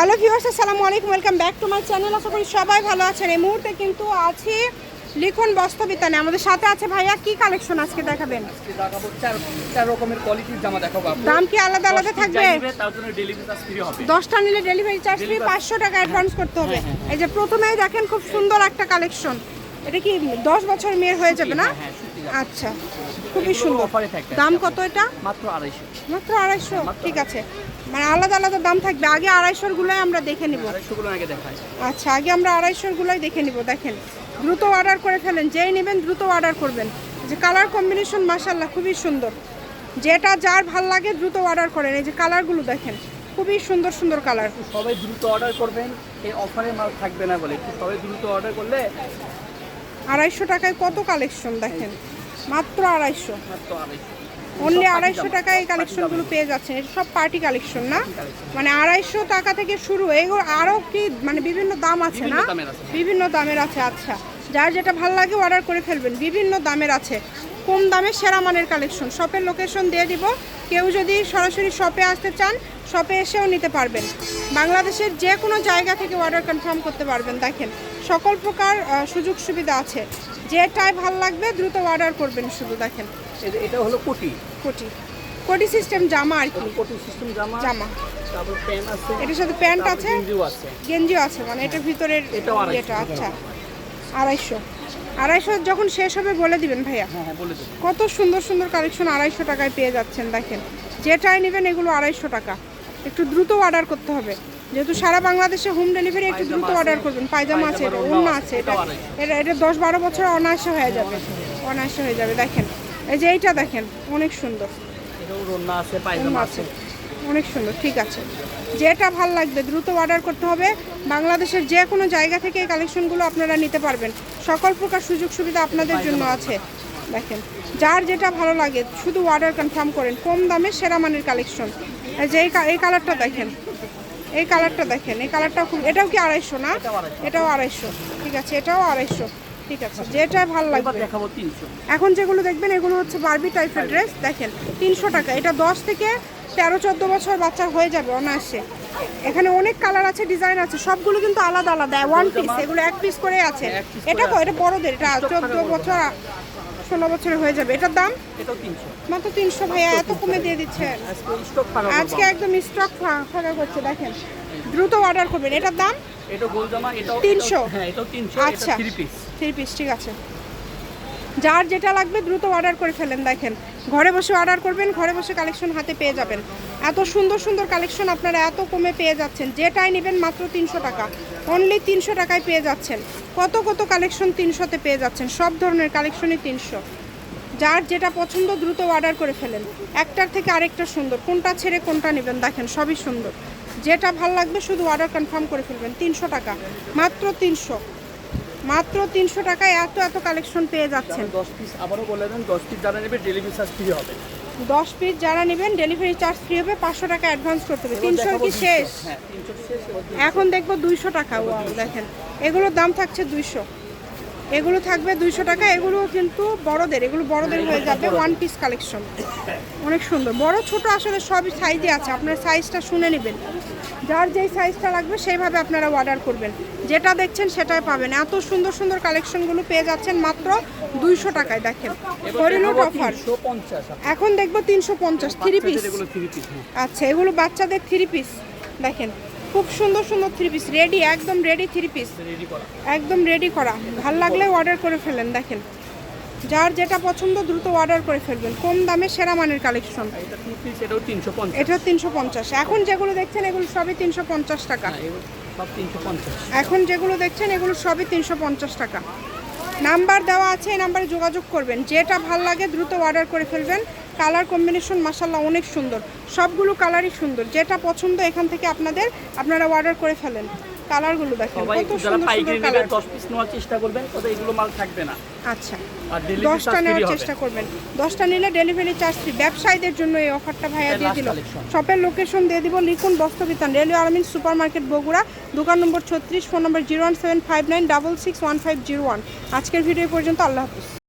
Hello viewers আসসালামু আলাইকুম welcome back to my channel আশা করি সবাই ভালো আছেন। এই মুহূর্তে কিন্তু আছি লিখন বস্তবিতানে আমাদের সাথে আছে ভাইয়া কি কালেকশন আজকে দেখাবেন? আজকে দেখাবো চার চার রকমের কোয়ালিটির জামা দেখাবো দাম কি আলাদা আলাদা থাকবে? তার জন্য ডেলিভারি চার্জ ফ্রি হবে। দশটা নিলে ডেলিভারি চার্জ ফ্রি Delivery- পাঁচশো টাকা অ্যাডভান্স করতে হবে। হ্যাঁ, হ্যাঁ, এই যে প্রথমেই দেখেন খুব সুন্দর একটা কালেকশন এটা কি দশ বছর মেয়ের হয়ে যাবে না? হ্যাঁ, হ্যাঁ। আচ্ছা। খুবই সুন্দর। দাম কত এটা? মাত্র আড়াইশো। মাত্র আড়াইশো? ঠিক আছে। মানে আলাদা আলাদা দাম থাকবে। আগে আড়াইশোর গুলোই আমরা দেখে নিব। আগে দেখায় আচ্ছা আগে আমরা আড়াইশোর গুলোই দেখে নিব। দেখেন দ্রুত অর্ডার করে ফেলেন। যেই নেবেন দ্রুত অর্ডার করবেন। যে কালার কম্বিনেশন মাসাল্লাহ খুবই সুন্দর। যেটা যার ভালো লাগে দ্রুত অর্ডার করেন। এই যে কালারগুলো দেখেন খুবই সুন্দর সুন্দর কালার সবাই দ্রুত অর্ডার করবেন। এই অফারে মাল থাকবে না বলে। সবাই দ্রুত অর্ডার করলে আড়াইশো টাকায় কত কালেকশন দেখেন? মাত্র আড়াইশো। মাত্র আড়াইশো। অনলি আড়াইশো টাকায় এই কালেকশনগুলো পেয়ে যাচ্ছেন। এটা সব পার্টি কালেকশন না? মানে আড়াইশো টাকা থেকে শুরু এগুলো আরও কি মানে বিভিন্ন দাম আছে না? বিভিন্ন দামের আছে আচ্ছা। যার যেটা ভালো লাগে অর্ডার করে ফেলবেন। বিভিন্ন দামের আছে। কম দামে সেরা মানের কালেকশন শপের লোকেশন দিয়ে দিব। কেউ যদি সরাসরি শপে আসতে চান শপে এসেও নিতে পারবেন। বাংলাদেশের যে কোনো জায়গা থেকে অর্ডার কনফার্ম করতে পারবেন। দেখেন সকল প্রকার সুযোগ সুবিধা আছে। যেটাই ভালো লাগবে দ্রুত অর্ডার করবেন শুধু দেখেন। এটা হলো কোটি। কোটি। কোটি সিস্টেম জামা আর কি। কোটি সিস্টেম জামা জামা। তারপর প্যান্ট আছে এটার সাথে প্যান্ট আছে গেঞ্জিও আছে। গেঞ্জিও আছে মানে এটার ভিতরের এটা আচ্ছা। আড়াইশো। আড়াইশো। যখন শেষ হবে বলে দিবেন ভাইয়া। হ্যাঁ হ্যাঁ কত সুন্দর সুন্দর কালেকশন আড়াইশো টাকায় পেয়ে যাচ্ছেন দেখেন। যেটাই নেবেন এগুলো আড়াইশো টাকা। একটু দ্রুত অর্ডার করতে হবে। যেহেতু সারা বাংলাদেশে হোম ডেলিভারি একটু দ্রুত অর্ডার করবেন। পায়জামা আছে এটা অন্য ওড়না আছে এটা এটা এটা দশ বারো বছর অনায়াসে হয়ে যাবে। অনায়াসে হয়ে যাবে। দেখেন এই যে এইটা দেখেন অনেক সুন্দর। এটাও আছে পায়জামা আছে। আছে। অনেক সুন্দর ঠিক আছে। যেটা ভালো লাগবে দ্রুত অর্ডার করতে হবে। বাংলাদেশের যে কোনো জায়গা থেকে এই কালেকশনগুলো আপনারা নিতে পারবেন। সকল প্রকার সুযোগ সুবিধা আপনাদের জন্য আছে। দেখেন যার যেটা ভালো লাগে শুধু অর্ডার কনফার্ম করেন। কম দামে সেরা মানের কালেকশন এই যে এই কালারটা দেখেন। এই কালারটা দেখেন এই কালারটা খুব এটাও কি আড়াইশো না? এটাও আড়াইশো। ঠিক আছে এটাও আড়াইশো। ঠিক আছে যেটা ভালো লাগবে। দেখাবো তিনশো। এখন যেগুলো দেখবেন এগুলো হচ্ছে বারবি টাইপের ড্রেস দেখেন তিনশো টাকা। এটা দশ থেকে তেরো চোদ্দ বছর বাচ্চা হয়ে যাবে অনায়াসে। এখানে অনেক কালার আছে ডিজাইন আছে সবগুলো কিন্তু আলাদা আলাদা। ওয়ান পিস এগুলো এক পিস করে আছে। এটা এটা বড়দের এটা চোদ্দ বছর ষোলো বছরের হয়ে যাবে। এটার দাম? তিনশো। মাত্র তিনশো ভাইয়া এত কমে দিয়ে দিচ্ছে আজকে স্টক ফাঁকা আজকে একদম স্টক ফাঁকা করছে দেখেন। দ্রুত অর্ডার করবেন। এটার দাম? এটা গোল জামা এটাও 300 এটাও- হ্যাঁ তিনশো আচ্ছা। থ্রি পিস থ্রি পিস ঠিক আছে। যার যেটা লাগবে দ্রুত অর্ডার করে ফেলেন দেখেন। ঘরে বসে অর্ডার করবেন ঘরে বসে কালেকশন হাতে পেয়ে যাবেন। এত সুন্দর সুন্দর কালেকশন আপনারা এত কমে পেয়ে যাচ্ছেন। যেটাই নেবেন মাত্র তিনশো টাকা। অনলি তিনশো টাকায় পেয়ে যাচ্ছেন। কত কত কালেকশন তিনশোতে পেয়ে যাচ্ছেন? সব ধরনের কালেকশনই তিনশো। যার যেটা পছন্দ দ্রুত অর্ডার করে ফেলেন। একটার থেকে আরেকটা সুন্দর। কোনটা ছেড়ে কোনটা নেবেন দেখেন, সবই সুন্দর। যেটা ভালো লাগবে শুধু অর্ডার কনফার্ম করে ফেলবেন। তিনশো টাকা। মাত্র তিনশো। মাত্র তিনশো টাকায় এত এত কালেকশন পেয়ে যাচ্ছেন। দশ পিস আবারও বলে দেন, দশ পিস যারা নেবে ডেলিভারি চার্জ ফ্রি হবে। দশ পিস যারা নেবেন ডেলিভারি চার্জ ফ্রি হবে পাঁচশো টাকা অ্যাডভান্স করতে হবে। এবার তিনশোর কি শেষ? হ্যাঁ তিনশো এখন দেখব দুইশো টাকা। ওয়াও দেখেন এগুলোর দাম থাকছে দুইশো। এগুলো থাকবে দুইশো টাকা। এগুলো কিন্তু বড়দের এগুলো বড়দের হয়ে যাবে ওয়ান পিস কালেকশন অনেক সুন্দর। বড় ছোট আসলে সবই সাইজে আছে। আপনার সাইজটা শুনে নেবেন। যার যেই সাইজটা লাগবে সেইভাবে আপনারা অর্ডার করবেন। যেটা দেখছেন সেটাই পাবেন। এত সুন্দর সুন্দর কালেকশনগুলো পেয়ে যাচ্ছেন মাত্র দুইশো টাকায় দেখেন। দেখাবো অফার এখন দেখব তিনশো পঞ্চাশ থ্রি পিস হ্যাঁ আচ্ছা এগুলো বাচ্চাদের থ্রি পিস দেখেন খুব সুন্দর সুন্দর থ্রি পিস রেডি একদম রেডি থ্রি পিস একদম রেডি করা। ভালো লাগলে অর্ডার করে ফেলেন দেখেন। যার যেটা পছন্দ দ্রুত অর্ডার করে ফেলবেন। কম দামে সেরা মানের কালেকশন। এটা তিনশো পঞ্চাশ। এটা তিনশো পঞ্চাশ। এখন যেগুলো দেখছেন এগুলো সবই তিনশো পঞ্চাশ টাকা। এখন যেগুলো দেখছেন, এগুলো সবই তিনশো পঞ্চাশ টাকা। নাম্বার দেওয়া আছে, এই নাম্বারে যোগাযোগ করবেন। যেটা ভালো লাগে, দ্রুত অর্ডার করে ফেলবেন। কালার কম্বিনেশন মাসাল্লাহ অনেক সুন্দর। সবগুলো কালারই সুন্দর। যেটা পছন্দ, এখান থেকে আপনাদের, আপনারা অর্ডার করে ফেলেন। কালারগুলো দেখেন কত সুন্দর সুন্দর কালার। দশ পিস নেওয়ার চেষ্টা করবেন তবে এগুলো মাল থাকবে না। আচ্ছা আর দশটা নেওয়ার চেষ্টা করবেন। দশটা নিলে ডেলিভারি চার্জ ফ্রি ব্যবসায়ীদের জন্য এই অফারটা ভাইয়া দিয়ে দিল। শপের লোকেশন দিয়ে দিব লিখুন বস্ত্রবিতান। Railway Armin super market Bogura দোকান নম্বর ছত্রিশ phone number zero one seven five nine double six one five zero one. আজকের ভিডিও পর্যন্ত। আল্লাহ হাফিজ।